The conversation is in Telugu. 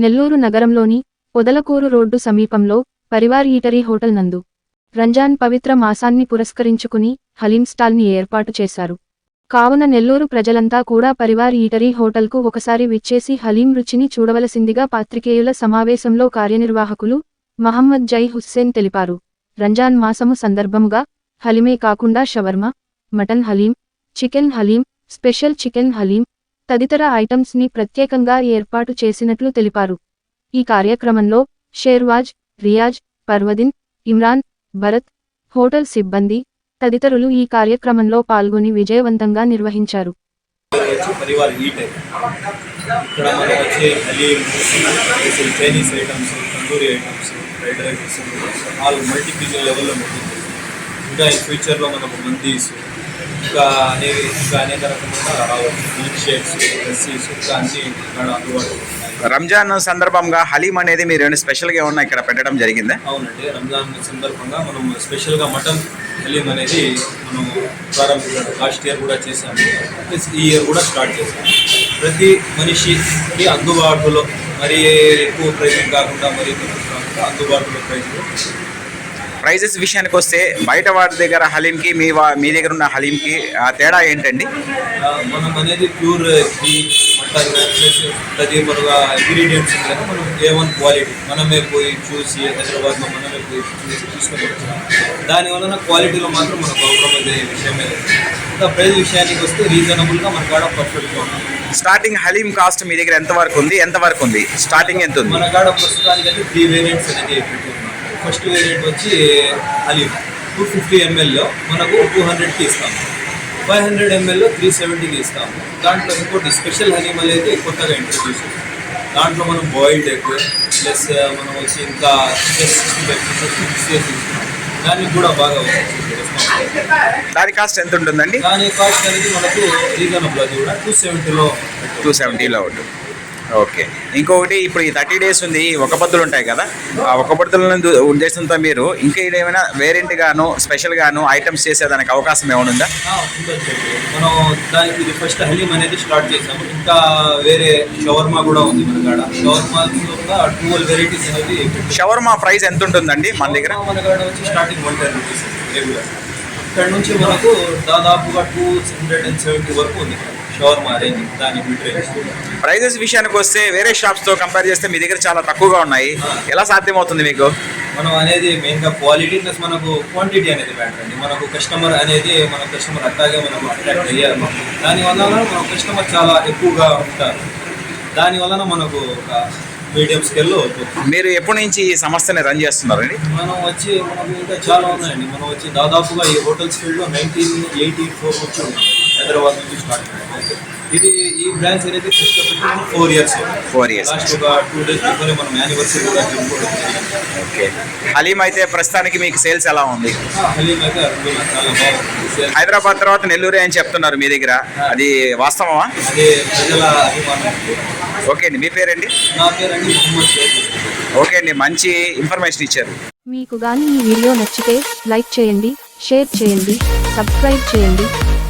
నెల్లూరు నగరంలోని పొదలకూరు రోడ్డు సమీపంలో పరివార్ ఈటరీ హోటల్ నందు రంజాన్ పవిత్ర మాసాన్ని పురస్కరించుకుని హలీం స్టాల్ని ఏర్పాటు చేశారు. కావున నెల్లూరు ప్రజలంతా కూడా పరివార్ ఈటరీ హోటల్కు ఒకసారి విచ్చేసి హలీం రుచిని చూడవలసిందిగా పాత్రికేయుల సమావేశంలో కార్యనిర్వాహకులు మహమ్మద్ జై హుస్సేన్ తెలిపారు. రంజాన్ మాసము సందర్భముగా హలీమే కాకుండా shawarma mutton haleem chicken haleem special chicken haleem తదితర ఐటమ్స్ని ప్రత్యేకంగా ఏర్పాటు చేసినట్లు తెలిపారు. ఈ కార్యక్రమంలో షేర్వాజ్ రియాజ్ పర్వదిన్ ఇమ్రాన్ భరత్ హోటల్ సిబ్బంది తదితరులు ఈ కార్యక్రమంలో పాల్గొని విజయవంతంగా నిర్వహించారు. ఇక్కడ మనకు వచ్చే haleem Chinese items tandoori items fried rice multi లెవెల్లో ఉంటుంది. ఇంకా ఈ ఫ్యూచర్లో మనకు మందీస్ ఇంకా అనేక ఇంకా అనేక రకమైన మిల్క్ షేక్స్ లస్సీస్ ఇంకా అన్ని ఇక్కడ అందుబాటులో ఉన్నాయి. రంజాన్ సందర్భంగా హలీం అనేది మీరు స్పెషల్గా ఏమన్నా ఇక్కడ పెట్టడం జరిగిందా? అవునండి రంజాన్ సందర్భంగా మనం స్పెషల్గా మటన్ హలీం అనేది మనం ప్రారంభించాము లాస్ట్ ఇయర్ కూడా చేశాము. ఈ ఇయర్ కూడా స్టార్ట్ చేశాము. ప్రతి మనిషికి అందుబాటులో మరి ఎక్కువ ప్రైజింగ్ కాకుండా మరి అందుబాటులో ప్రైజ్లో ప్రైజెస్ విషయానికి వస్తే బయట వాటి దగ్గర హలీంకి మీ వా- మీ దగ్గర ఉన్న హలీంకి ఆ తేడా ఏంటండి? మనం అనేది ప్యూర్ మరుగా ఇంగ్రీడియంట్స్ మనం ఏ వన్ క్వాలిటీ మనమే పోయి చూసి హైదరాబాద్లో మనమే పోయి చూసి తీసుకొని వచ్చాం దానివలన క్వాలిటీలో మాత్రం మనకు అయ్యే విషయమే లేదు. ప్రైస్ విషయానికి వస్తే రీజనబుల్గా మన కాడ పర్ఫెక్ట్గా ఉంది. స్టార్టింగ్ హలీం కాస్ట్ మీ దగ్గర ఎంత వరకు ఉంది? ఎంత వరకు ఉంది? స్టార్టింగ్ ఎంత ఉంది? మన కాడ ప్రస్తుతానికి అయితే త్రీ వేరియంట్స్ అనేది ఫస్ట్ వేరియంట్ వచ్చి హలీం టూ ఫిఫ్టీ ఎంఎల్లో మనకు టూ హండ్రెడ్కి ఇస్తాము. ఫైవ్ హండ్రెడ్ ఎంఎల్లో త్రీ సెవెంటీకి ఇస్తాము. దాంట్లో ఇంకోటి స్పెషల్ హలీం అనేది కొత్తగా ఇంట్రడ్యూస్ దాంట్లో మనం బాయిల్డ్ ఎగ్ ప్లస్ మనం వచ్చి ఇంకా దానికి కూడా బాగా దాని కాస్ట్ ఎంత ఉంటుందండి? దాని కాస్ట్ అనేది మనకు రీజనబుల్ అది కూడా టూ సెవెంటీలో టూ సెవెంటీలో ఉంటుంది. ఓకే. ఇంకొకటి ఇప్పుడు ఈ థర్టీ డేస్ ఉంది ఒక పద్దులు ఉంటాయి కదా ఆ ఒక పద్దుల ఉద్దేశంతో మీరు ఇంకా ఏదైనా వేరియంట్ గాను స్పెషల్ గాను ఐటమ్స్ చేసేదానికి అవకాశం ఏమైనా ఉందా. మనం దానికి ఇది ఫస్ట్ హలీం అనేది స్టార్ట్ చేసాము. ఇంకా వేరే షవర్మా కూడా ఉంది మన కాడ. షవర్మా ట్వెల్వ్ వెరైటీస్ అనేది. షవర్మా ప్రైస్ ఎంత ఉంటుందండి మన దగ్గర? మన కాడ వచ్చి starting one ten rupees regular ఇక్కడ నుంచి మనకు దాదాపుగా టూ హండ్రెడ్ అండ్ సెవెంటీ వరకు ఉంది. దాని ప్రైజెస్ విషయానికి వస్తే వేరే షాప్స్తో కంపేర్ చేస్తే మీ దగ్గర చాలా తక్కువగా ఉన్నాయి. ఎలా సాధ్యమవుతుంది మీకు? మనం అనేది మెయిన్గా క్వాలిటీ ప్లస్ మనకు క్వాంటిటీ అనేది మ్యాటర్ అండి. మనకు కస్టమర్ అనేది మన కస్టమర్ అట్లాగే మనకు అట్రాక్ట్ అయ్యారు. దాని వలన మన కస్టమర్ చాలా ఎక్కువగా ఉంటారు. దాని వలన మనకు ఒక మీడియం స్కేల్లో అవుతుంది మీరు ఎప్పటి నుంచి ఈ సంస్థని రన్ చేస్తున్నారండి? మనం వచ్చి మనకు ఇంకా చాలా ఉన్నాయండి. మనం వచ్చి దాదాపుగా ఈ హోటల్స్ ఫీల్డ్లో నైన్టీన్ ఎయిటీ ఫోర్ ఉన్నాం. హైదరాబాద్ నుంచి స్టార్ట్. ఇది ఈ బ్రాంచ్ అనేది ఫోర్ ఇయర్స్ years. లాస్ట్ ఒక టూ డేస్ బిఫోర్ మనం యానివర్సరీ కూడా జరుపుకోవడం ఓకే. హలీం అయితే ప్రస్తుతానికి మీకు సేల్స్ ఎలా ఉంది? హలీం అయితే చాలా బాగుంది హైదరాబాద్ తర్వాత నెల్లూరే అని చెప్తున్నారు మీ దగ్గర. అది వాస్తవమా? అదే ప్రజల అభిమానం ఓకే అండి. మీ పేరండి? నా పేరండి మొహమ్మద్ ఓకే అండి. మంచి ఇన్ఫర్మేషన్ ఇచ్చారు. మీకు గాని ఈ వీడియో నచ్చితే లైక్ చేయండి షేర్ చేయండి సబ్స్క్రైబ్ చేయండి.